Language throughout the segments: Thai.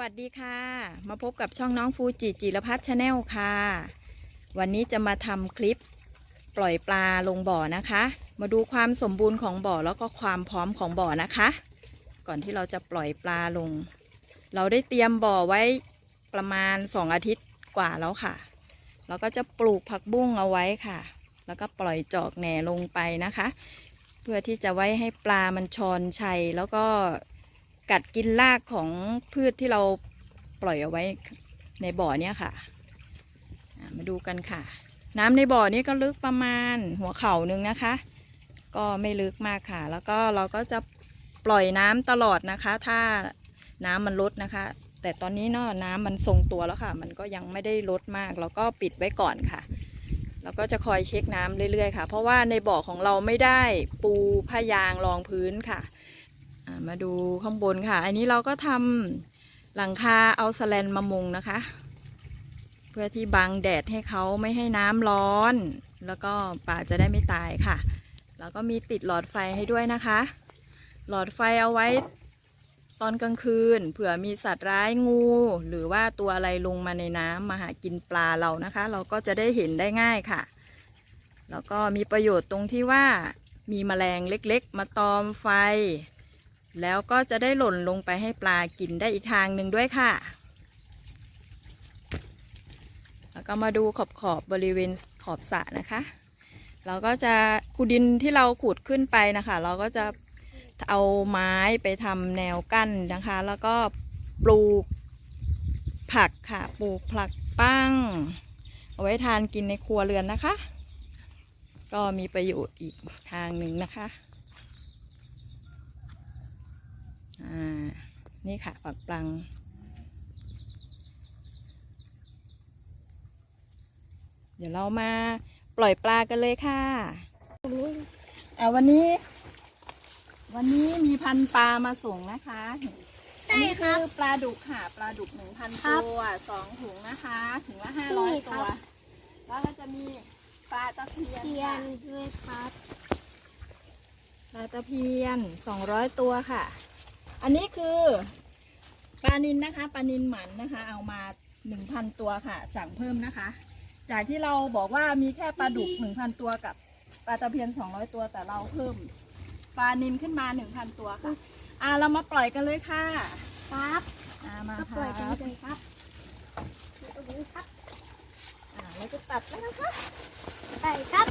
วัสดีค่ะ มาพบกับช่องน้องฟูจิจิรพัฒน์ชาแนลค่ะ วันนี้จะมาทำคลิปปล่อยปลาลงบ่อนะคะ มาดูความสมบูรณ์ของบ่อแล้วก็ความพร้อมของบ่อนะคะ ก่อนที่เราจะปล่อยปลาลง เราได้เตรียมบ่อไว้ประมาณ 2 อาทิตย์กว่าแล้วค่ะเราก็จะปลูกผักบุ้งเอาไว้ค่ะ แล้วก็ปล่อยจอกแหน่ลงไปนะคะ เพื่อที่จะไว้ให้ปลามันชอนชัยแล้วก็ กัดกินรากของพืชที่เราปล่อยเอาไว้ในบ่อเนี้ยค่ะ มาดูกันค่ะ น้ำในบ่อนี้ก็ลึกประมาณหัวเข่านึงนะคะ ก็ไม่ลึกมากค่ะ แล้วก็เราก็จะปล่อยน้ำตลอดนะคะ ถ้าน้ำมันลดนะคะ แต่ตอนนี้เนาะน้ำมันทรงตัวแล้วค่ะ มันก็ยังไม่ได้ลดมาก เราก็ปิดไว้ก่อนค่ะแล้วก็จะคอยเช็คน้ำเรื่อยๆค่ะ เพราะว่าในบ่อของเราไม่ได้ปูผ้ายางรองพื้นค่ะ มาดูข้างบนค่ะ อันนี้เราก็ทำหลังคาเอาสแลนมามุงนะคะ เพื่อที่บังแดดให้เขาไม่ให้น้ำร้อน แล้วก็ปลาจะได้ไม่ตายค่ะ แล้วก็มีติดหลอดไฟให้ด้วยนะคะ หลอดไฟเอาไว้ตอนกลางคืน เผื่อมีสัตว์ร้ายงู หรือว่าตัวอะไรลงมาในน้ำมาหากินปลาเรานะคะ เราก็จะได้เห็นได้ง่ายค่ะ แล้วก็มีประโยชน์ตรงที่ว่ามีแมลงเล็ก ๆ มาตอมไฟ แล้วก็จะได้หล่นลงไปให้ปลากินได้อีกทางหนึ่งด้วยค่ะ แล้วก็มาดูขอบขอบบริเวณขอบสระนะคะ เราก็จะขุดดินที่เราขุดขึ้นไปนะคะ เราก็จะเอาไม้ไปทำแนวกั้นนะคะ แล้วก็ปลูกผักค่ะ ปลูกผักปั้ง เอาไว้ทานกินในครัวเรือนนะคะ ก็มีประโยชน์อีกทางหนึ่งนะคะ อ่า นี่ค่ะปักปลัง เดี๋ยวเรามาปล่อยปลากันเลยค่ะอ่าวันนี้ วันนี้มีพันปลามาส่งนะคะใช่อันนี้ครับคือปลาดุกค่ะ ปลาดุกหนึ่งพันครับตัวสองถุงนะคะ ถุงละห้านี่ร้อยคตัรัวบแล้วก็จะมีปลาตะเพียนเทียค่ะนด้วยครับ ปลาตะเพียนสองร้อยตัวค่ะ อันนี้คือปลานินนะคะปลานินหมันนะคะ เอามาหนึ่งพันตัวค่ะ สั่งเพิ่มนะคะ จากที่เราบอกว่ามีแค่ปลาดุกหนึ่งพันตัวกับปลาตะเพียนสองร้อยตัวแต่เราเพิ่มปลานินขึ้นมาหนึ่งพันตัวค่ะอ่าเรามาปล่อยกันเลยค่ะครับอ่ามาก็คปล่อยกันรับเลยครับดูดูครับอ่าเราจะตัดแล้วนะคะไปครับ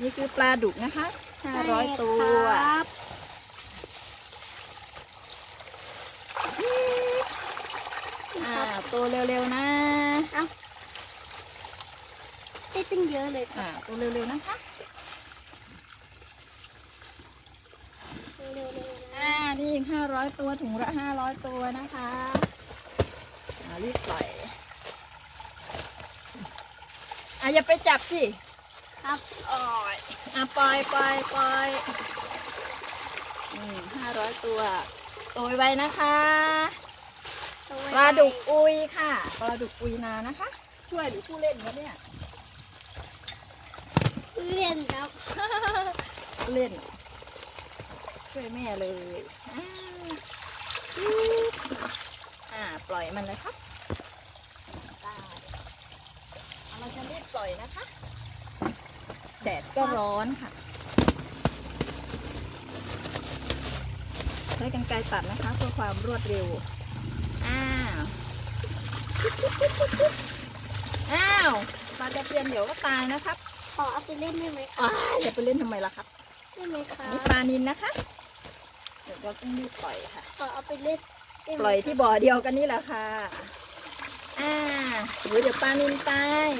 นี่คือปลาดุกนะคะ ห้าร้อยตัวครับอ่าโตเร็วๆนะได้ตั้งเยอะเลยครัอ่าบโตเร็วๆนะคะเร็วๆเลยนะอ่านี่อีกห้าร้อยตัวถุงละห้าร้อยตัวนะคะอ่ารีบปล่อยอะอย่าไปจับสิ ครับอ่อยอะปล่อยปล่อยปล่อยอืมห้าร้อยตัวโตยไว้นะคะปลาดุกอุยค่ะปลาดุกอุยนานะคะ ช่วยหรือผู้เล่นวะเนี่ยเล่นครับเล่น ช่วยแม่เลยอ่าอ่าปล่อยมันเลยครับได้เอาเราจะรีบปล่อยนะคะ แดดก็ร้อนค่ะ ใช้กันไกรตัดนะคะเพื่อความรวดเร็ว อ้าว อ้าวปลาตะเพียนเดี๋ยวก็ตายนะครับขอเอาไปเล่นได้ไหมครับอ้าวอย่าไปเล่นทำไมล่ะครับ ได้ไหมครันี่บปลานินนะคะ เดี๋ยวเราต้องรีบปล่อยค่ะ ขอเอาไปเล่นได้ไหมปล่อยที่บ่อเดียวกันนี่แหละค่ะ อ่าเดี๋ยวเดี๋ยวปลานินตาย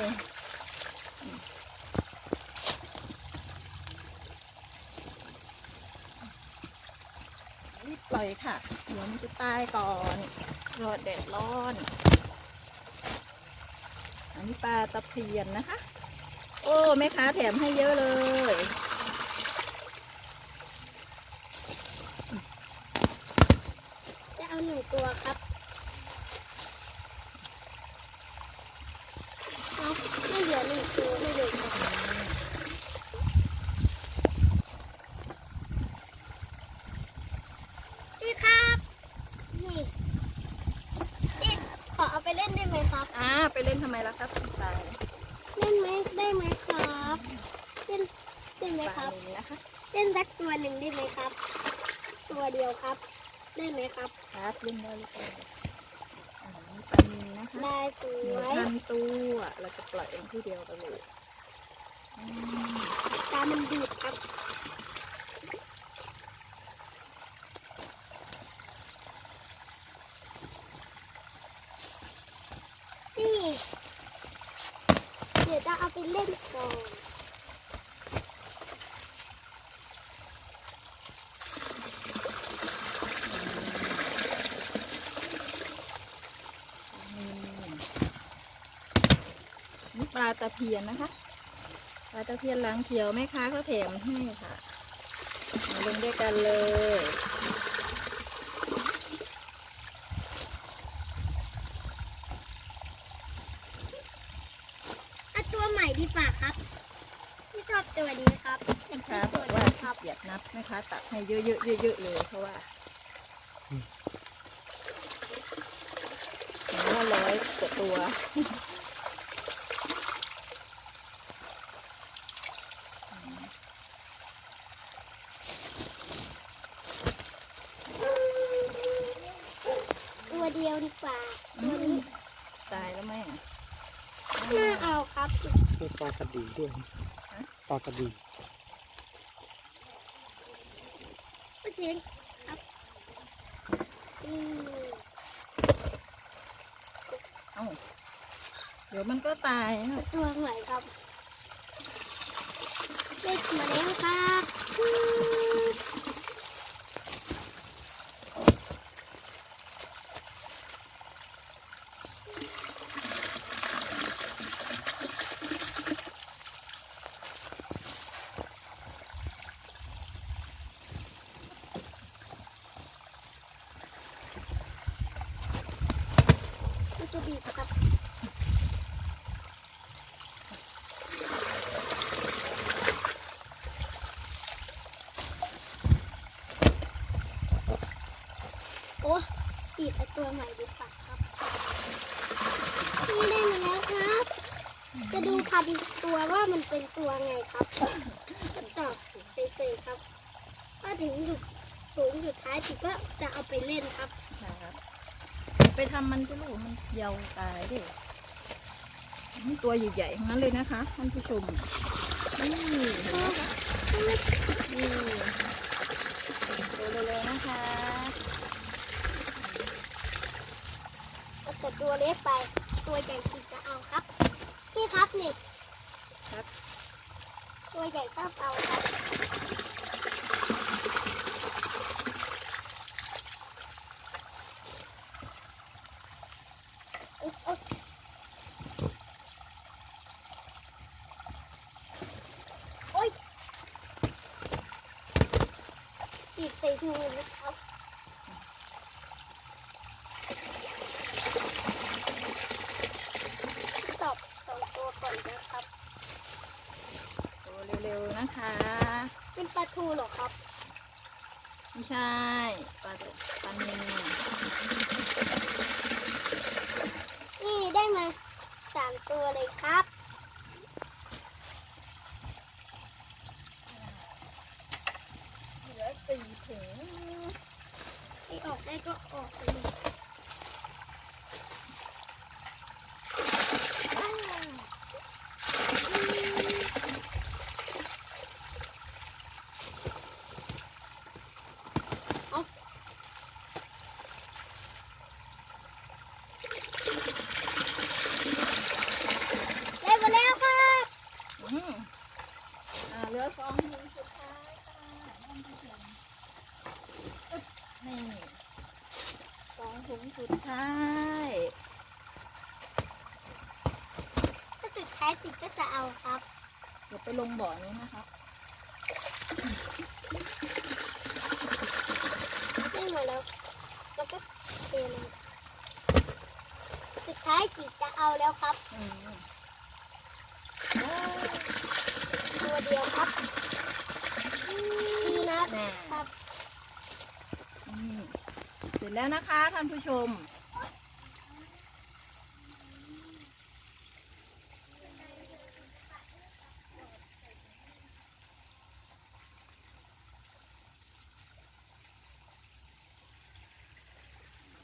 ปล่อยค่ะเดี๋ยวมันจะตายก่อนรอแดดร้อน อันนี้ปลาตะเพียนนะคะ โอ้แม่ค้าแถมให้เยอะเลยจะเอาหนึ่งตัวครับเอาไม่เหลือหนึ่งตัวไม่เหลือครับนี่ครับ ครับ อ่าไปเล่นทำไมล่ะครับคุณตาย เล่นไหมได้ไหมครับเล่นเล่น ไหมปคลารับนิลนะคะเล่นสักตัวหนึ่งได้ไหมครับ ตัวเดียวครับ ได้ไหมครับ ครับเล่นได้หรือเปล่าอ่านี่ปลานิลนะคะได้สหนึ่วงยพันตัวเราจะปล่อยเองที่เดียวกันเลยอืมตามันดีดครับนี่เดี๋ยวจะเอาไปเล่นก่อน ปลาตะเพียนนะคะ ปลาตะเพียนหลังเขียวแม่ค้าเขาแถมให้ค่ะมาลงด้วยกันเลยเอาตัวใหม่ดีกว่าครับไม่ชอบตัวนี้ครับแม่ค้าบอกว่าขี้เกียจนับแม่ค้าตักให้เยอะๆเยอะๆเลยเพราะว่าเห็นว่าร้อยกว่าตัว ดียวดีกว่าตัวนี้ตายแล้วไหมอะน่าเอาครับมีปลากระดีด้วยปลากระดีก็เชนครับอืมเอ้าเดี๋ยวมันก็ตายนะตัวใหม่ครับเล่นมาแล้วครับ โอ้ตีดไอตัวใหม่ดีกว่าครับนี่ได้มาแล้วครับ จะดูพันตัวว่ามันเป็นตัวไงครับก็ตอบเฉยๆครับถ้าถึงจุดสูงสุดท้ายจิก็จะเอาไปเล่นครับครับไปทำมันก็ลูกมันยาวตายดินี่ตัวใหญ่ๆทั้งนั้นเลยนะคะท่านผู้ชมนี่เห็นไหมคะนี่ตัวเร็วๆนะคะ แต่ตัวเล็กไป ตัวใหญ่จิจะเอาครับ นี่ครับนี่ครับ ตัวใหญ่ก็เอาครับอุ๊ยอุ๊ยโอ๊ยติดใส่มือนะครับตอบสองตัวก่อนนะครับ ตัวเร็วๆนะคะ เป็นปลาทูเหรอครับ ไม่ใช่ปลาตัวปลาเนนนี่ได้มาสามตัวเลยครับ เหลือสี่ถุงที่ออกได้ก็ออกเลย ได้มาแล้วครับ อืมอ่าเหลือสองถุงสุดท้ายค่ะท่านผู้ชมอึ๊บนี่สองถุ งสุดท้ายถ้าสุดท้ายจิตก็จะเอาครับ เดี๋ยวไปลงบ่อนี้นะคะได้มาแล้วแล้วก็เทลงสุดท้ายจิตจะเอาแล้วครับอืมตัวเดียวครับดีนะน่ะครับอืมเสร็จแล้วนะคะท่านผู้ชม